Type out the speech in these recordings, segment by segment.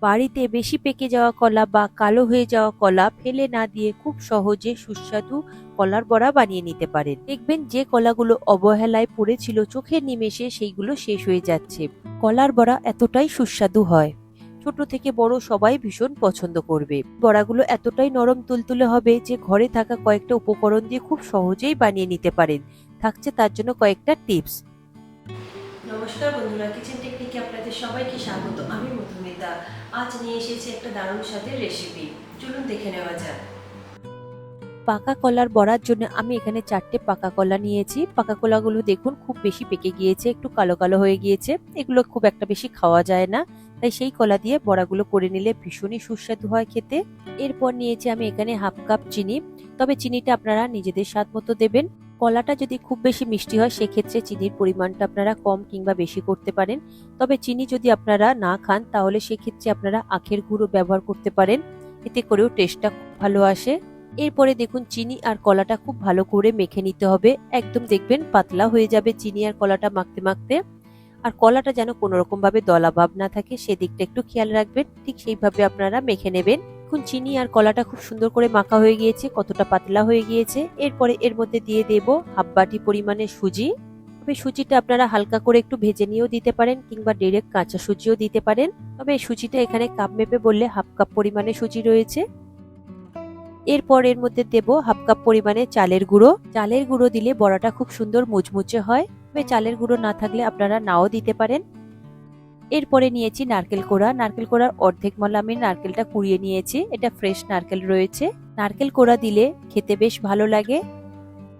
বাড়িতে বেশি পেকে যাওয়া কলা বা কালো হয়ে যাওয়া কলা ফেলে না দিয়ে খুব সহজে সুস্বাদু কলার বড়া বানিয়ে নিতে পারেন। দেখবেন যে কলাগুলো অবহেলায় পড়েছিল, চোখের নিমেষে সেইগুলো শেষ হয়ে যাচ্ছে। কলার বড়া এতটাই সুস্বাদু হয়। ছোট থেকে বড় সবাই ভীষণ পছন্দ করবে। বড়াগুলো এতটাই নরম তুলতুলে হবে যে ঘরে থাকা কয়েকটা উপকরণ দিয়ে খুব সহজেই বানিয়ে নিতে পারেন। থাকছে তার জন্য কয়েকটা টিপস। নমস্কার বন্ধুরা কিচেন টেকনিকে আপনাদের সবাইকে স্বাগত। আমি মধুমিতা। আজ নিয়ে এসেছি একটা দারুণ স্বাদের রেসিপি চলুন দেখে নেওয়া যাক। পাকা কলার বড়ার জন্য আমি এখানে চারটে পাকা কলা নিয়েছি। পাকা কলাগুলো দেখুন, খুব বেশি পেকে গিয়েছে, একটু কালো কালো হয়ে গিয়েছে। এগুলো খুব একটা বেশি খাওয়া যায় না। তাই সেই কলা দিয়ে বড়াগুলো করে নিলে ভীষণই সুস্বাদু হয় খেতে। এরপর নিয়েছি আমি এখানে হাফ কাপ চিনি। তবে চিনিটা আপনারা নিজেদের স্বাদ মতো দেবেন। কলাটা যদি খুব বেশি মিষ্টি হয়, সেক্ষেত্রে চিনির পরিমাণটা আপনারা কম কিংবা বেশি করতে পারেন। তবে চিনি যদি আপনারা না খান, তাহলে সেক্ষেত্রে আপনারা আখের গুঁড়ো ব্যবহার করতে পারেন। এতে করেও টেস্টটা খুব ভালো আসে। এরপরে দেখুন, চিনি আর কলাটা খুব ভালো করে মেখে নিতে হবে। একদম দেখবেন পাতলা হয়ে যাবে চিনি আর কলাটা মাখতে মাখতে। আর কলাটা যেন কোনো রকম ভাবে দলা ভাব না থাকে, সেদিকটা একটু খেয়াল রাখবেন। ঠিক সেইভাবে আপনারা মেখে নেবেন। এখন চিনি আর কলাটা খুব সুন্দর করে মাখা হয়ে গিয়েছে, কতটা পাতলা হয়ে গিয়েছে। এরপরে এর মধ্যে দিয়ে দেব হাফ বাটি পরিমাণে সুজি। তবে সুজিটা আপনারা হালকা করে একটু ভেজে নিয়েও দিতে পারেন কিংবা ডিরেক্ট কাঁচা সুজিও দিতে পারেন। তবে সুজিটা এখানে কাপ মেপে বললে হাফ কাপ পরিমাণে সুজি রয়েছে। এরপর এর মধ্যে দেব হাফ কাপ পরিমাণে চালের গুঁড়ো। চালের গুঁড়ো দিলে বড়াটা খুব সুন্দর মুচমুচে হয়। তবে চালের গুঁড়ো না থাকলে আপনারা নাও দিতে পারেন। এরপরে নিয়েছি নারকেল কোড়া। নারকেল কোড়ার অর্ধেক মালা আমি নারকেলটা কুড়িয়ে নিয়েছি। এটা ফ্রেশ নারকেল রয়েছে। নারকেল কোড়া দিলে খেতে বেশ ভালো লাগে।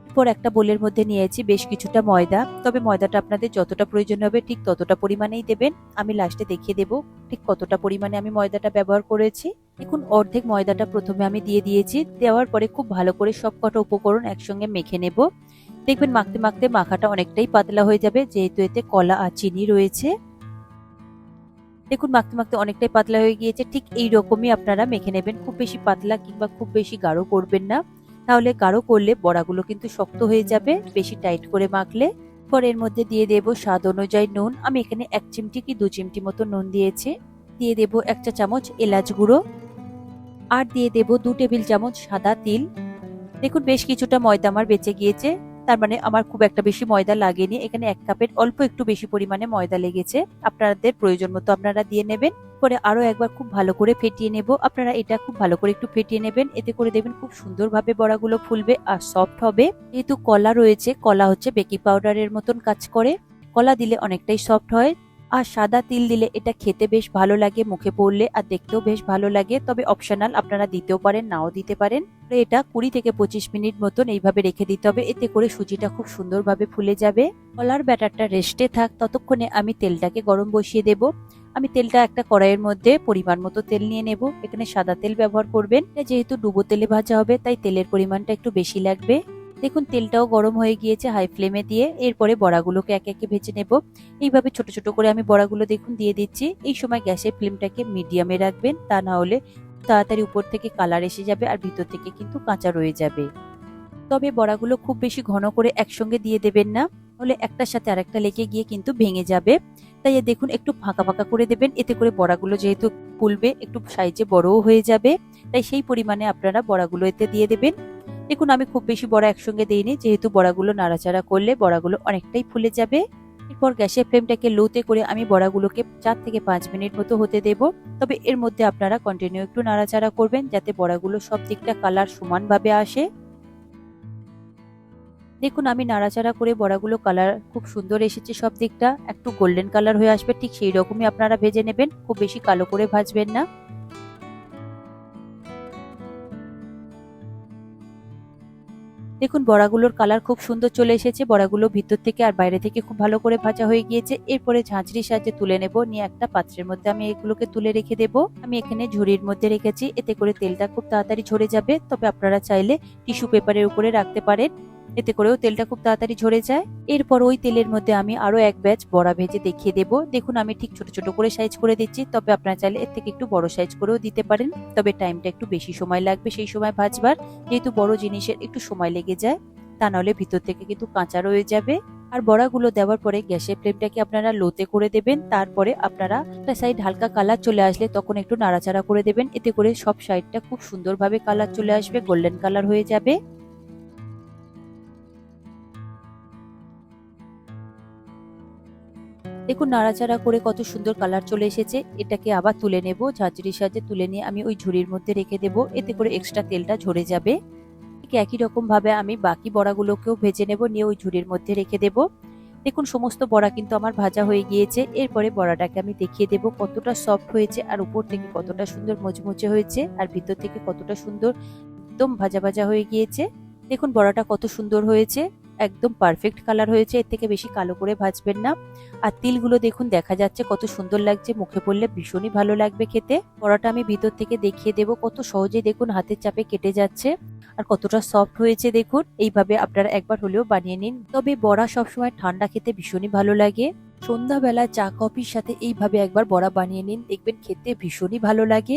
এরপর একটা বোলের মধ্যে নিয়েছি বেশ কিছুটা ময়দা। তবে ময়দাটা আপনাদের যতটা প্রয়োজন হবে ঠিক ততটা পরিমাণেই দেবেন। আমি লাস্টে দেখিয়ে দেব ঠিক কতটা পরিমাণে আমি ময়দাটা ব্যবহার করেছি। দেখুন, অর্ধেক ময়দাটা প্রথমে আমি দিয়ে দিয়েছি। দেওয়ার পরে খুব ভালো করে সব কটা উপকরণ একসঙ্গে মেখে নেব। দেখবেন, মাখতে মাখতে মাখাটা অনেকটাই পাতলা হয়ে যাবে। যেহেতু এতে কলা আর চিনি রয়েছে। দেখুন, মাখতে মাখতে অনেকটাই পাতলা হয়ে গিয়েছে। ঠিক এই রকমই আপনারা মেখে নেবেন। খুব বেশি পাতলা কিংবা খুব বেশি গাঢ় করবেন না। তাহলে গাঢ় করলে বড়াগুলো কিন্তু শক্ত হয়ে যাবে, বেশি টাইট করে মাখলে। পর এর মধ্যে দিয়ে দেব স্বাদ অনুযায়ী নুন। আমি এখানে এক চিমটি কি দু চিমটি মতো নুন দিয়েছি। দিয়ে দেব এক চা চামচ এলাচ গুঁড়ো। আর দিয়ে দেব দু টেবিল চামচ সাদা তিল। দেখুন, বেশ কিছুটা ময়দা আমার বেঁচে গিয়েছে। তার মানে আমার খুব একটা বেশি ময়দা লাগেনি। এখানে এক কাপের অল্প একটু বেশি পরিমাণে ময়দা লেগেছে। আপনাদের প্রয়োজন মতো আপনারা দিয়ে নেবেন। পরে আরও একবার খুব ভালো করে ফেটিয়ে নেব। আপনারা এটা খুব ভালো করে একটু ফেটিয়ে নেবেন। এতে করে দেখবেন খুব সুন্দরভাবে বড়াগুলো ফুলবে আর সফট হবে। যেহেতু কলা রয়েছে, কলা হচ্ছে বেকিং পাউডারের মতন কাজ করে। কলা দিলে অনেকটাই সফট হয়। আর সাদা তিল দিলে এটা খেতে বেশ ভালো লাগে, মুখে পড়লে আর দেখতেও বেশ ভালো লাগে। তবে অপশনাল আপনারা দিতেও পারেন, নাও দিতে পারেন। তো এটা কুড়ি থেকে পঁচিশ মিনিট মতন এইভাবে রেখে দিতে হবে। এতে করে সুজিটা খুব সুন্দরভাবে ফুলে যাবে। কলার ব্যাটারটা রেস্টে থাক, ততক্ষণে আমি তেলটাকে গরম বসিয়ে দেব। আমি তেলটা একটা কড়াইয়ের মধ্যে পরিমাণ মতো তেল নিয়ে নেব। এখানে সাদা তেল ব্যবহার করবেন। যেহেতু ডুবো তেলে ভাজা হবে, তাই তেলের পরিমাণটা একটু বেশি লাগবে। দেখুন, তেলটাও গরম হয়ে গিয়েছে হাই ফ্লেমে দিয়ে। এরপরে বড়াগুলোকে একে একে ভেজে নেব। এইভাবে ছোট ছোট করে আমি বড়াগুলো দেখুন দিয়ে দিচ্ছি। এই সময় গ্যাসের ফ্লেমটাকে মিডিয়ামে রাখবেন। তা না হলে তাড়াতাড়ি উপর থেকে কালার এসে যাবে আর ভিতর থেকে কিন্তু কাঁচা রয়ে যাবে। তবে বড়াগুলো খুব বেশি ঘন করে একসঙ্গে দিয়ে দেবেন না হলে একটার সাথে আরেকটা লেগে গিয়ে কিন্তু ভেঙে যাবে। তাই দেখুন, একটু ফাঁকা ফাঁকা করে দেবেন, এতে করে বড়াগুলো যেহেতু ফুলবে, একটু সাইজে বড়ও হয়ে যাবে। তাই সেই পরিমাণে আপনারা বড়াগুলো এতে দিয়ে দেবেন। দেখুন, আমি খুব বেশি বড়া একসঙ্গে দিইনি, যেহেতু বড়াগুলো নাড়াচাড়া করলে বড়াগুলো অনেকটাই ফুলে যাবে। এরপর গ্যাসের ফ্লেমটাকে লোতে করে আমি বড়াগুলোকে চার থেকে পাঁচ মিনিট মতো হতে দেব। তবে এর মধ্যে আপনারা কন্টিনিউ একটু নাড়াচাড়া করবেন যাতে বড়াগুলো সব দিকটা কালার সমানভাবে আসে। দেখুন, আমি নাড়াচাড়া করে বড়াগুলো কালার খুব সুন্দর এসেছে সব দিকটা একটু গোল্ডেন কালার হয়ে আসবে, ঠিক সেই রকমই আপনারা ভেজে নেবেন। খুব বেশি কালো করে ভাজবেন না। দেখুন, বড়াগুলোর কালার খুব সুন্দর চলে এসেছে। বড়াগুলো ভিতর থেকে আর বাইরে থেকে খুব ভালো করে ভাজা হয়ে গিয়েছে। এরপরে ঝাঁঝরির সাহায্যে তুলে নেব, নিয়ে একটা পাত্রের মধ্যে আমি এগুলোকে তুলে রেখে দেব। আমি এখানে ঝুড়ির মধ্যে রেখেছি, এতে করে তেলটা খুব তাড়াতাড়ি ঝরে যাবে। তবে আপনারা চাইলে টিস্যু পেপারের উপরে রাখতে পারেন। এতে করেও তেলটা খুব তাড়াতাড়ি ঝরে যায়। এরপর ওই তেলের মধ্যে আমি আরও এক ব্যাচ বড়া ভেজে দেখিয়ে দেব। দেখুন, আমি ঠিক ছোট ছোট করে সাইজ করে দিচ্ছি, তবে আপনারা চাইলে এর থেকে একটু বড় সাইজ করেও দিতে পারেন। তবে টাইমটা একটু বেশি সময় লাগবে সেই সময় ভাজবার, যেহেতু বড় জিনিসের একটু সময় লেগে যায়। তা নাহলে ভিতর থেকে কিন্তু কাঁচা রয়ে যাবে। আর বড়াগুলো দেওয়ার পরে গ্যাসের ফ্লেমটাকে আপনারা লোতে করে দেবেন। তারপরে আপনারা একটা সাইড হালকা কালার চলে আসলে তখন একটু নাড়াচাড়া করে দেবেন। এতে করে সব সাইডটা খুব সুন্দরভাবে কালার চলে আসবে গোল্ডেন কালার হয়ে যাবে। দেখুন, নাড়াচাড়া করে কত সুন্দর কালার চলে এসেছে। এটাকে আবার তুলে নেব, ঝাঁঝরির সাহায্যে তুলে নিয়ে আমি ওই ঝুড়ির মধ্যে রেখে দেব। এতে করে এক্সট্রা তেলটা ঝরে যাবে। ঠিক একই রকমভাবে আমি বাকি বড়াগুলোকেও ভেজে নেব, নিয়ে ওই ঝুড়ির মধ্যে রেখে দেব। দেখুন, সমস্ত বড়া কিন্তু আমার ভাজা হয়ে গিয়েছে। এরপরে বড়াটাকে আমি দেখিয়ে দেব কতটা সফট হয়েছে আর উপর থেকে কতটা সুন্দর মচমচে হয়েছে আর ভিতর থেকে কতটা সুন্দর একদম ভাজা ভাজা হয়ে গিয়েছে। দেখুন, বড়াটা কত সুন্দর হয়েছে। একদম পারফেক্ট কালার হয়েছে, এর থেকে বেশি কালো করে ভাজবেন না। আর তিলগুলো দেখুন, দেখা যাচ্ছে কত সুন্দর লাগছে, মুখে পড়লে ভীষণই ভালো লাগবে খেতে। বড়াটা আমি ভিতর থেকে দেখিয়ে দেব, কত সহজেই দেখুন হাতের চাপে কেটে যাচ্ছে আর কতটা সফট হয়েছে দেখুন। এইভাবে আপনারা একবার হলেও বানিয়ে নিন। তবে বড়া সবসময় ঠান্ডা খেতে ভীষণই ভালো লাগে। সন্ধ্যাবেলা চা কফির সাথে এইভাবে একবার বড়া বানিয়ে নিন, দেখবেন খেতে ভীষণই ভালো লাগে।